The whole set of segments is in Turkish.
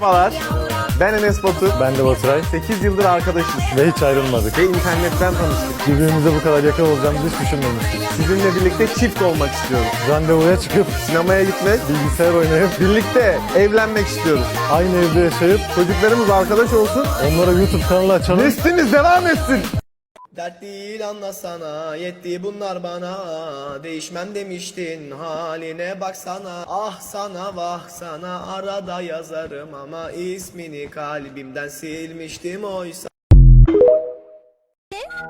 Merhabalar. Ben Enes Batur. Ben de Baturay 8 yıldır arkadaşız ve hiç ayrılmadık. ve internetten tanıştık. Birbirimize bu kadar yakın olacağımızı hiç düşünmemiştik. Sizinle birlikte çift olmak istiyoruz. Randevuya çıkıp Sinemaya gitmek, bilgisayar oynayıp birlikte evlenmek istiyoruz. aynı evde yaşayıp Çocuklarımız arkadaş olsun. onlara YouTube kanalı açalım. Neslimiz devam etsin. Dert değil anlasana yetti bunlar bana. Değişmem demiştin haline baksana. Ah sana vah sana arada yazarım ama ismini kalbimden silmiştim oysa.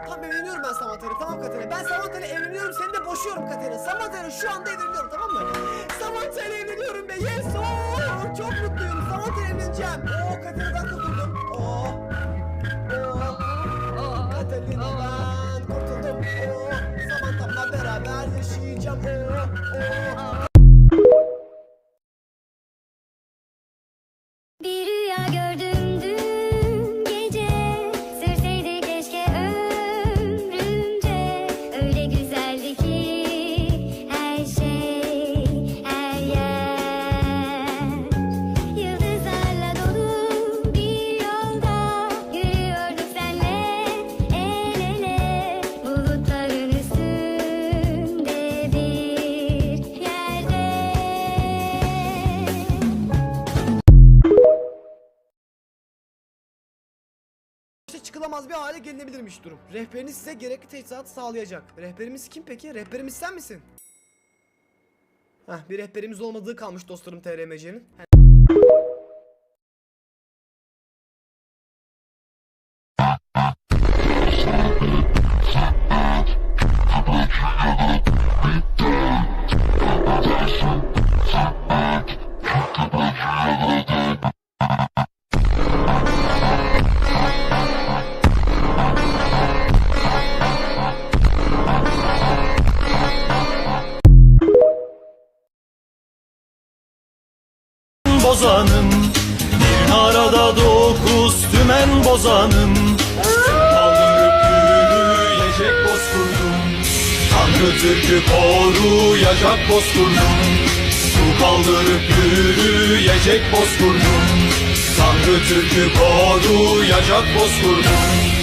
Tamam evleniyorum ben Samata'yla tamam Katerina? Ben Samata'yla evleniyorum seni de boşuyorum Katerina. Samata'yla şu anda evleniyorum tamam mı? jump here. Çıkılamaz bir hale gelinebilirmiş durum. Rehberiniz size gerekli teçhizatı sağlayacak. Rehberimiz kim peki? Rehberimiz sen misin? Heh, bir rehberimiz olmadığı kalmış dostlarım TRMC'nin. Bozanım. Bir arada dokuz tümen bozanım. Kaldırıp yürüyecek bozkurdum. Tanrı Türk'ü koruyacak bozkurdum. Su kaldırıp yürüyecek bozkurdum. Tanrı Türk'ü koruyacak bozkurdum